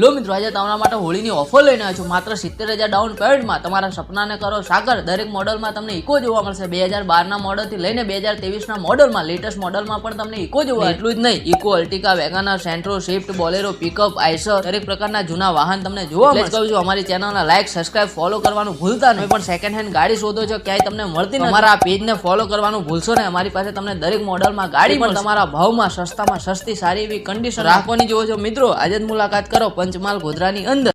લો મિત્રો આજે તમારા માટે હોળીની ઓફર લઈને આવ્યો છું. માત્ર સિત્તેર હજાર ડાઉન પેમેન્ટમાં તમારા સપનાને કરો સાગર. દરેક મોડલમાં તમને ઇકો જોવા મળશે. બે હજાર બારના મોડલથી લઈને બે હજાર તેવીસના મોડલમાં લેટેસ્ટ મોડલમાં પણ તમને ઇકો જોવા એટલું જ નહીં Eeco અલ્ટિકા WagonR Santro Swift Bolero pickup Eicher દરેક પ્રકારના જૂના વાહન તમને જોવા મળશે. કહું છું અમારી ચેનલને લાઇક સબસ્ક્રાઇબ ફોલો કરવાનું ભૂલતા નહીં. પણ સેકન્ડ હેન્ડ ગાડી શોધો છો ક્યાંય તમને મળતી નહીં અમારા પેજને ફોલો કરવાનું ભૂલશો ને અમારી પાસે તમને દરેક મોડલમાં ગાડી પણ તમારા ભાવમાં સસ્તામાં સસ્તી સારી એવી કન્ડિશન રાખવાની જોવો છો. મિત્રો આજે જ મુલાકાત કરો. પંચમહાલ ગોધરાની અંદર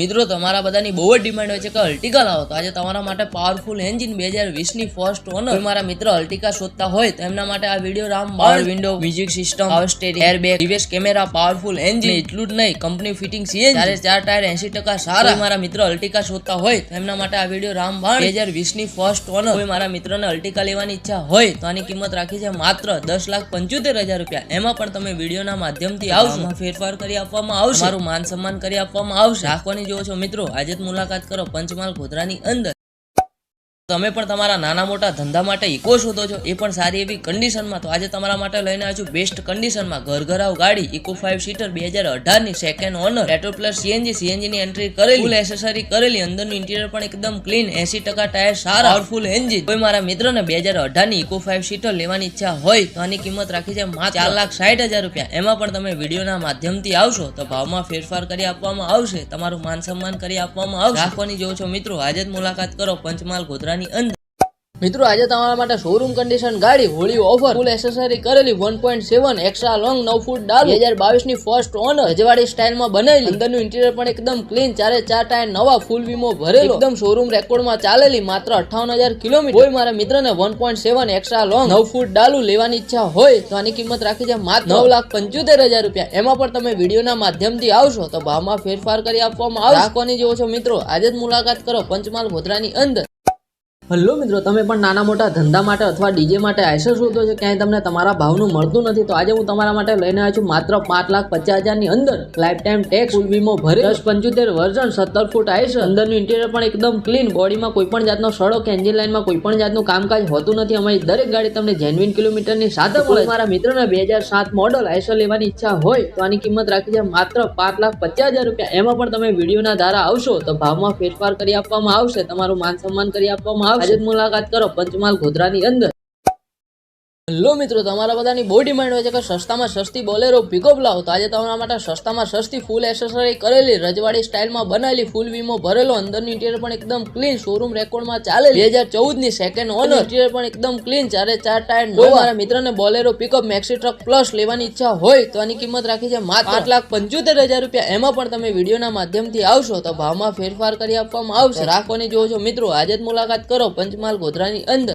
મિત્રો તમારા બધાની બહુ જ ડિમાન્ડ હોય છે કે અલ્ટિકા લાવો. તો આજે તમારા માટે પાવરફુલ એન્જિન બે હજાર વીસની ફર્સ્ટ ઓનર મારા મિત્ર અલ્ટિકા શોધતા હોય તો એમના માટે આ વીડિયો રામ બાર window music system power steering airbag reverse camera powerful engine એટલું જ નહીં કંપની ફિટિંગ સીએન ચારે ચાર ટાયર એસી ટકા સારા મારા મિત્ર અલ્ટિકા શોધતા હોય તો એમના માટે આ વીડિયો રામ બાર બે હજાર વીસની ફર્સ્ટ ઓનર કોઈ મારા મિત્રને અલ્ટિકા લેવાની ઈચ્છા હોય તો આની કિંમત રાખી છે માત્ર દસ લાખ પંચોતેર હજાર રૂપિયા. એમાં પણ તમે વિડીયોના માધ્યમથી આવશો. ફેરફાર કરી આપવામાં આવશે. મારું માન સન્માન કરી આપવામાં આવશે. રાખવાની જોવો છો મિત્રો આજે મુલાકાત કરો પંચમહાલ ગોધરાની અંદર. તમે પણ તમારા નાના મોટા ધંધા માટે ઇકો શોધો છો, એ પણ સારી એવી કન્ડિશનમાં તો આજે તમારા માટે લઈને આવ્યો બેસ્ટ કન્ડિશનમાં ઘરઘરાવ ગાડી ઇકો ફાઇવ સીટર બે હજાર અઢારની second owner petrol plus CNG CNG ની એન્ટ્રી કરેલી. ફૂલ એસેસરી કરેલી. અંદરનું ઇન્ટિરિયર પણ એકદમ ક્લીન એસી ટકા ટાયર સારા. પાવરફુલ એન્જિન કોઈ મારા મિત્રને બે હજાર અઢારની ઇકો ફાઇવ સીટર લેવાની ઈચ્છા હોય, તો આની કિંમત રાખી છે માત્ર ચાર લાખ સાઠ હજાર રૂપિયા. એમાં પણ તમે વિડીયોના માધ્યમથી આવશો, તો ભાવમાં ફેરફાર કરી આપવામાં આવશે. તમારું માન સન્માન કરી આપવામાં આવશે. રાખવાની જોવો છો મિત્રો, આજે જ મુલાકાત કરો. પંચમહાલ ગોધરાની અંદર. મિત્રો આજે તમારા માટે શોરૂમ કન્ડિશન ગાડી હોળી ઓફર ફૂલ એસેસરી કરેલી one point seven extra long નવ ફૂટ ડાલ બે હજાર બાવીસની ફર્સ્ટ ઓનર રજવાડી સ્ટાઇલમાં બનાવેલી. અંદરનું ઇન્ટિરિયર પણ એકદમ ક્લીન ચારે ચાર ટાયર નવા ફૂલ વીમો ભરેલો. એકદમ શોરૂમ રેકોર્ડમાં ચાલેલી માત્ર અઠાવન હજાર કિલોમીટર. કોઈ મારા મિત્રને one point seven extra long નવ ફૂટ ડાલું લેવાની ઈચ્છા હોય તો આની કિંમત રાખી છે માત્ર નવ લાખ પંચોતેર હજાર રૂપિયા. એમાં પણ તમે વિડીયોના માધ્યમથી આવશો તો ભાવમાં ફેરફાર કરી આપવામાં આવશે. રાખવાની જેવો છો મિત્રો. આજે જ મુલાકાત કરો પંચમહાલ ગોધરાની અંદર. હલો મિત્રો, તમે પણ નાના મોટા ધંધા માટે અથવા ડીજે માટે આઈસર શોધો છો ક્યાંય તમને તમારા ભાવનું મળતું નથી. તો આજે હું તમારા માટે લઈને આવ્યો છું માત્ર પાંચ લાખ પચાસ હજારની અંદર લાઈફ ટાઈમ ટેક્સ ફૂલ વીમો ભરે દસ પંચોતેર વર્ઝન સત્તર ફૂટ આઈસર અંદરનું ઇન્ટિરિયર પણ એકદમ ક્લીન બોડીમાં કોઈ પણ જાતનો સડો કે એન્જિન લાઇનમાં કોઈ પણ જાતનું કામકાજ હોતું નથી. અમારી દરેક ગાડી તમને જેન્યુઇન કિલોમીટરની સાથે મળે મારા મિત્રને બે હજાર સાત મોડલ આઈસર લેવાની ઈચ્છા હોય તો આની કિંમત રાખી છે માત્ર પાંચ લાખ પચાસ હજાર રૂપિયા. એમાં પણ તમે વિડીયોના દ્વારા આવશો તો ભાવમાં ફેરફાર કરી આપવામાં આવશે, તમારું માન સન્માન કરી આપવામાં આવશે. જ મુલાકાત કરો પંચમહાલ ગોધરાની અંદર. હેલો મિત્રો તમારા બધાની બહુ ડિમાન્ડ હોય છે કે સસ્તામાં સસ્તી બોલેરો પિકઅપ લાવો. તો આજે તમારા માટે સસ્તામાં સસ્તી ફૂલ એસેસરી કરેલી રજવાડી સ્ટાઇલમાં બનાવેલી ફૂલ વીમો ભરેલો અંદરની ઇન્ટિરિયર પણ એકદમ ક્લીન શોરૂમ રેકોર્ડમાં ચાલે બે હજાર ચૌદની સેકન્ડ ઓનર ઇન્ટિરિયર પણ એકદમ ક્લીન ચારે ચાર ટાયર નો મારા મિત્રને Bolero pickup maxi truck plus લેવાની ઈચ્છા હોય તો આની કિંમત રાખી છે માત્ર આઠ લાખ પંચોતેર હજાર રૂપિયા. એમાં પણ તમે વિડીયોના માધ્યમથી આવશો તો ભાવમાં ફેરફાર કરી આપવામાં આવશે. રાખવાની જોવો છો મિત્રો આજે જ મુલાકાત કરો પંચમહાલ ગોધરાની અંદર.